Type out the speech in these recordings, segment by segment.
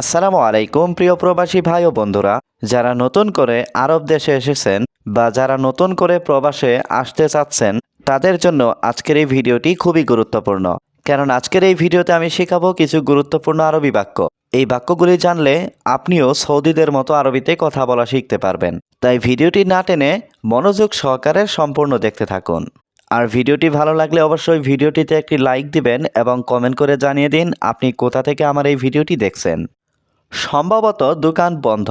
আসসালামু আলাইকুম, প্রিয় প্রবাসী ভাই ও বন্ধুরা। যারা নতুন করে আরব দেশে এসেছেন বা যারা নতুন করে প্রবাসে আসতে চাচ্ছেন, তাদের জন্য আজকের এই ভিডিওটি খুবই গুরুত্বপূর্ণ। কারণ আজকের এই ভিডিওতে আমি শেখাবো কিছু গুরুত্বপূর্ণ আরবি বাক্য। এই বাক্যগুলি জানলে আপনিও সৌদিদের মতো আরবিতে কথা বলা শিখতে পারবেন। তাই ভিডিওটি না টেনে মনোযোগ সহকারে সম্পূর্ণ দেখতে থাকুন। আর ভিডিওটি ভালো লাগলে অবশ্যই ভিডিওটিতে একটি লাইক দিবেন এবং কমেন্ট করে জানিয়ে দিন আপনি কোথা থেকে আমার এই ভিডিওটি দেখছেন। সম্ভবত দোকান বন্ধ।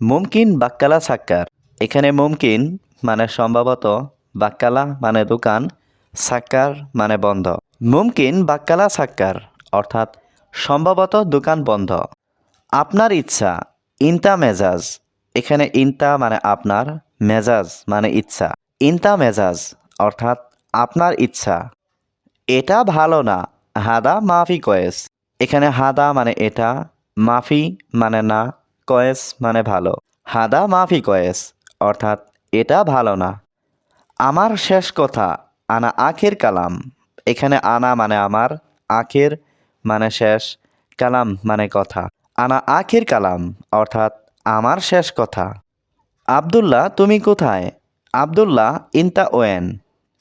মুমকিন বাক্কালা সাক্কার। এখানে মুমকিন মানে সম্ভবত বাক্কালা মানে দোকান, সাক্কার মানে বন্ধ। মুমকিন বাক্কালা সাক্কার, অর্থাৎ সম্ভবত দোকান বন্ধ। আপনার ইচ্ছা, ইনতা মেজাজ। এখানে ইনতা মানে আপনার, মেজাজ মানে ইচ্ছা। ইনতা মেজাজ, অর্থাৎ আপনার ইচ্ছা। এটা ভালো না, হাদা মাফি কয়েস। এখানে হাদা মানে এটা মাফি মানে না, কয়েস মানে ভালো। হাদা মাফি কয়েস, অর্থাৎ এটা ভালো না। আমার শেষ কথা, আনা আখের কালাম। এখানে আনা মানে আমার, আখের মানে শেষ, কালাম মানে কথা। আনা আখের কালাম, অর্থাৎ আমার শেষ কথা। আবদুল্লাহ, তুমি কোথায়? আবদুল্লাহ, ইনতা ওয়েন।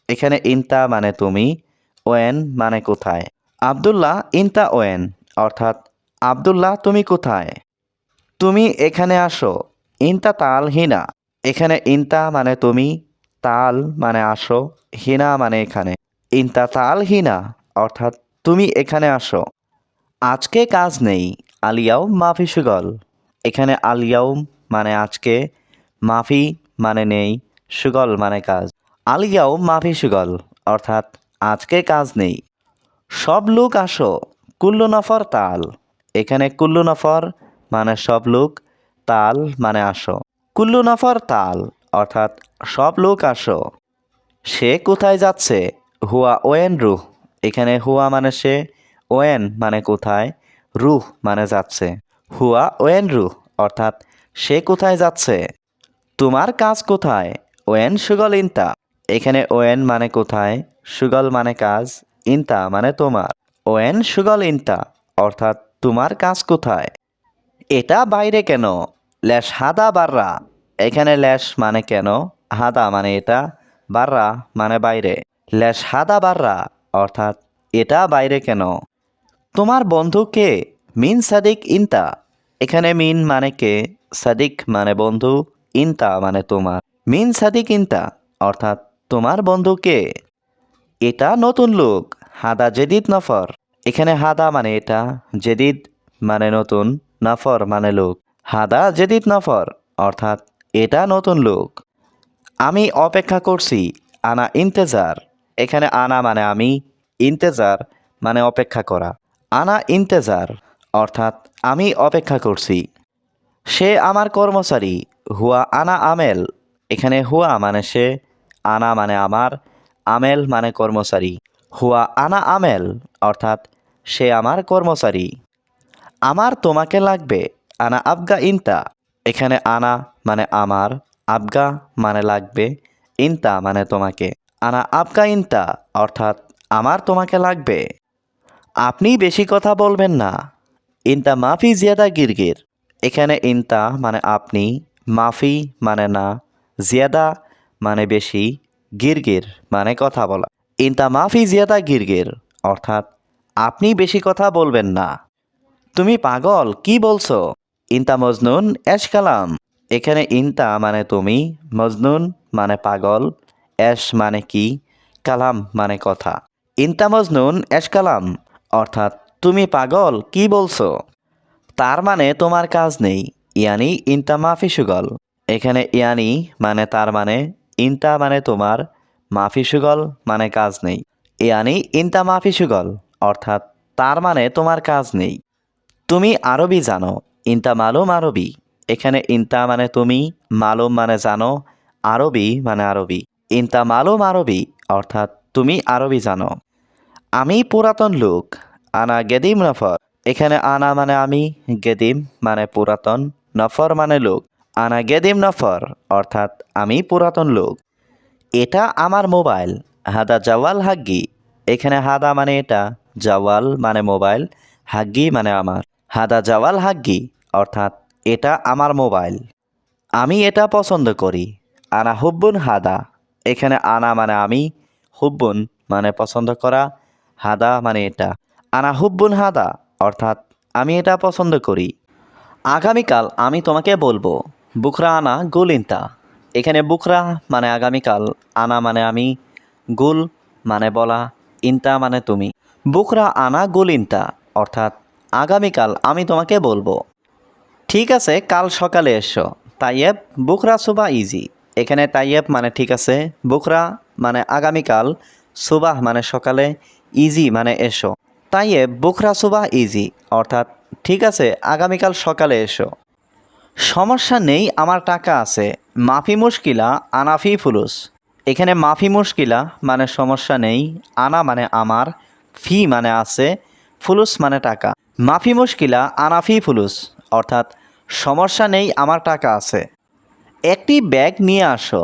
এখানে ইনতা মানে তুমি, ওয়েন মানে কোথায়? আবদুল্লাহ, ইনতা ওয়েন, অর্থাৎ আবদুল্লাহ, তুমি কোথায়? তুমি এখানে আসো। ইনতা তাল হিনা। এখানে ইনতা মানে তুমি, তাল মানে আসো, হিনা মানে এখানে। ইনতা তাল হিনা, অর্থাৎ তুমি এখানে আসো। আজকে কাজ নেই আলিয়াও মাফি সুগল। এখানে আলিয়াও মানে আজকে, মাফি মানে নেই, সুগল মানে কাজ। আলিয়াও মাফি সুগল, অর্থাৎ আজকে কাজ নেই। সব লোক আসো, কুল্লু নফর তাল। এখানে কুল্লু নফর মানে সব লোক, তাল মানে আসো। কুল্লু নফর তাল, অর্থাৎ সব লোক আসো। সে কোথায় যাচ্ছে? হুয়া ওয়েন রুহ। এখানে হুয়া মানে সে, ওয়েন মানে কোথায়? রুহ মানে যাচ্ছে। হুয়া ওয়েন রুহ, অর্থাৎ সে কোথায় যাচ্ছে? তোমার কাজ কোথায়? ওয়েন সুগল ইনতা। এখানে ওয়েন মানে কোথায়? সুগল মানে কাজ, ইনতা মানে তোমার। ওয়েন সুগল ইনতা, অর্থাৎ তোমার কাজ কোথায়? এটা বাইরে কেন? ল্যাশ হাদা বাররা। এখানে ল্যাশ মানে কেন? হাদা মানে এটা, বাররা মানে বাইরে। ল্যাশ হাদা বাররা, অর্থাৎ এটা বাইরে কেন? তোমার বন্ধু কে? মিন সাদিক ইনতা। এখানে মিন মানে কে? সাদিক মানে বন্ধু, ইনতা মানে তোমার। মিন সাদিক ইনতা, অর্থাৎ তোমার বন্ধু কে? এটা নতুন লোক, হাদা জেদিদ নফর। এখানে হাদা মানে এটা, জেদিদ মানে নতুন, নফর মানে লোক। হাদা, জেদিদ, নফর, অর্থাৎ এটা নতুন লোক। আমি অপেক্ষা করছি, আনা ইন্তেজার। এখানে আনা মানে আমি, ইন্তেজার মানে অপেক্ষা করা। আনা ইন্তেজার, অর্থাৎ আমি অপেক্ষা করছি। সে আমার কর্মচারী, হুয়া আনা আমেল। এখানে হুয়া মানে সে, আনা মানে আমার, আমেল মানে কর্মচারী। হুয়া আনা আমেল, অর্থাৎ সে আমার কর্মচারী। আমার তোমাকে লাগবে আনা আবগা ইনতা। এখানে আনা মানে আমার, আবগা মানে লাগবে, ইনতা মানে তোমাকে। আনা আবগা ইনতা, অর্থাৎ আমার তোমাকে লাগবে। আপনি বেশি কথা বলবেন না। ইনতা মাফি জিয়াদা গিরগির। এখানে ইনতা মানে আপনি, মাফি মানে না, জিয়াদা মানে বেশি, গিরগির মানে কথা বলা। ইনতা মাফি জিয়াদা গিরগির, অর্থাৎ আপনি বেশি কথা বলবেন না। তুমি পাগল, কি বলছো? ইনতা মজনুন এশ কালাম। এখানে ইনতা মানে তুমি, মজনুন মানে পাগল এশ মানে কি, কালাম মানে কথা। ইনতা মজনুন এশ কালাম, অর্থাৎ তুমি পাগল, কি বলছো? তার মানে তোমার কাজ নেই। ইয়ানি, ইনতা মাফি সুগল। এখানে ইয়ানি মানে তার মানে ইনতা মানে তোমার, মাফি সুগল মানে কাজ নেই। ইয়ানি, ইনতা মাফি সুগল। অর্থাৎ তার মানে তোমার কাজ নেই। তুমি আরবি জানো, ইনতা মালুম আরবি। এখানে ইনতা মানে তুমি, মালুম মানে জানো, আরবি মানে আরবি। ইনতা মালুম আরবি, অর্থাৎ তুমি আরবি জানো। আমি পুরাতন লোক, আনা গেদিম নফর। এখানে আনা মানে আমি, গেদিম মানে পুরাতন, নফর মানে লোক। আনা গেদিম নফর, অর্থাৎ আমি পুরাতন লোক। এটা আমার মোবাইল, হাদা জাওয়াল হাগ্গি। এখানে হাদা মানে এটা জাওয়াল মানে মোবাইল, হাগ্গি মানে আমার। হাদা জাওয়াল হাগ্গি, অর্থাৎ এটা আমার মোবাইল। আমি এটা পছন্দ করি। আনা হুব্বুন হাদা, এখানে আনা মানে আমি, হুব্বুন মানে পছন্দ করা, হাদা মানে এটা। আনা হুব্বুন হাদা, অর্থাৎ আমি এটা পছন্দ করি। আগামীকাল আমি তোমাকে বলব, বুখরা আনা গুলিন্তা। এখানে বুখরা মানে আগামীকাল, আনা মানে আমি, গুল মানে বলা, ইন্তা মানে তুমি। বুকরা আনা গুলিন্তা, অর্থাৎ আগামীকাল আমি তোমাকে বলব। ঠিক আছে, কাল সকালে এসো। তাইয়েব, বুকরা সুবা ইজি। এখানে তাইয়েব মানে ঠিক আছে, বুকরা মানে আগামীকাল সুবাহ মানে সকালে, ইজি মানে এসো। তাইয়েব, বুকরা সুবাহ ইজি, অর্থাৎ ঠিক আছে, আগামীকাল সকালে এসো। সমস্যা নেই, আমার টাকা আছে। মাফি মুশকিলা, আনাফি ফুলুস। এখানে মাফি মুশকিলা মানে সমস্যা নেই, আনা মানে আমার ফি মানে আছে ফুলুস মানে টাকা। মাফি মুশকিলা, আনাফি ফুলুস, অর্থাৎ সমস্যা নেই, আমার টাকা আছে। একটি ব্যাগ নিয়ে আসো,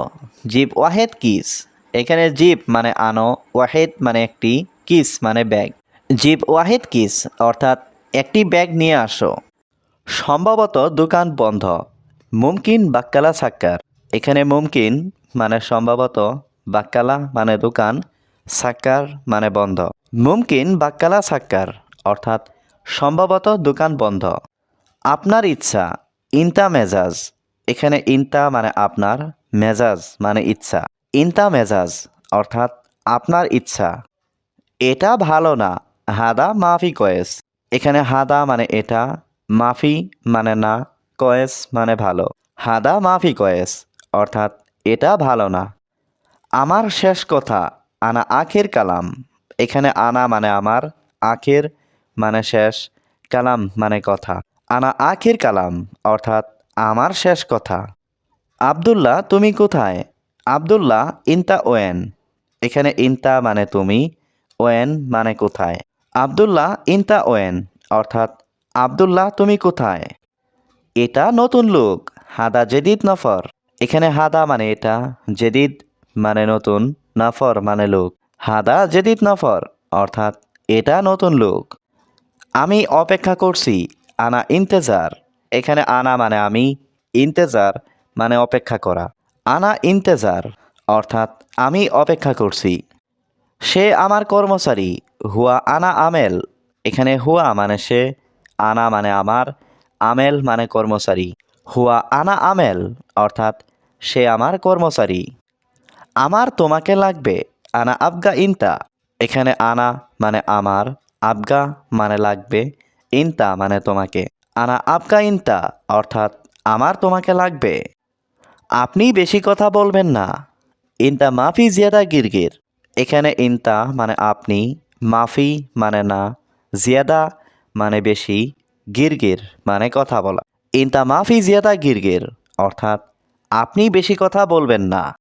জিপ ওয়াহেদ কিস। এখানে জিপ মানে আনো, ওয়াহেদ মানে একটি কিস মানে ব্যাগ। জিপ ওয়াহেদ কিস, অর্থাৎ একটি ব্যাগ নিয়ে আসো। সম্ভবত দোকান বন্ধ, মুমকিন বাক্কালা সাক্কার। এখানে মুমকিন মানে সম্ভবত বাক্কালা মানে দোকান, সাক্কার মানে বন্ধ। মুমকিন বাক্কালা সাক্কার, অর্থাৎ সম্ভবত দোকান বন্ধ। আপনার ইচ্ছা, ইনতা মেজাজ। এখানে ইনতা মানে আপনার, মেজাজ মানে ইচ্ছা। ইনতা মেজাজ, অর্থাৎ আপনার ইচ্ছা। এটা ভালো না, হাদা মাফি কয়েস। এখানে হাদা মানে এটা, মাফি মানে না, কয়েস মানে ভালো। হাদা মাফি কয়েস, অর্থাৎ এটা ভালো না। আমার শেষ কথা, আনা আখের কালাম। এখানে আনা মানে আমার, আখের মানে শেষ, কালাম মানে কথা। আনা আখের কালাম অর্থাৎ আমার শেষ কথা। আবদুল্লাহ, তুমি কোথায়? আবদুল্লাহ, ইনতা ওয়েন। এখানে ইনতা মানে তুমি, ওয়েন মানে কোথায়? আবদুল্লাহ, ইনতা ওয়েন অর্থাৎ আবদুল্লাহ, তুমি কোথায়? এটা নতুন লোক, হাদা জেদিদ নফর। এখানে হাদা মানে এটা, জেদিদ মানে নতুন, নাফর মানে লোক। হাদা জেদিদ নফর, অর্থাৎ এটা নতুন লোক। আমি অপেক্ষা করছি আনা ইন্তেজার। এখানে আনা মানে আমি, ইন্তেজার মানে অপেক্ষা করা। আনা ইন্তেজার, অর্থাৎ আমি অপেক্ষা করছি। সে আমার কর্মচারী, হুয়া আনা আমেল। এখানে হুয়া মানে সে, আনা মানে আমার, আমেল মানে কর্মচারী। হুয়া আনা আমেল, অর্থাৎ সে আমার কর্মচারী। আমার তোমাকে লাগবে আনা আবগা ইনতা। এখানে আনা মানে আমার, আবগা মানে লাগবে, ইনতা মানে তোমাকে। আনা আবগা ইনতা, অর্থাৎ আমার তোমাকে লাগবে। আপনি বেশি কথা বলবেন না। ইনতা মাফি জিয়াদা গিরগির। এখানে ইনতা মানে আপনি, মাফি মানে না, জিয়াদা মানে বেশি, গিরগির মানে কথা বলা। ইনতা মাফি জিয়াদা গিরগির, অর্থাৎ আপনি বেশি কথা বলবেন না।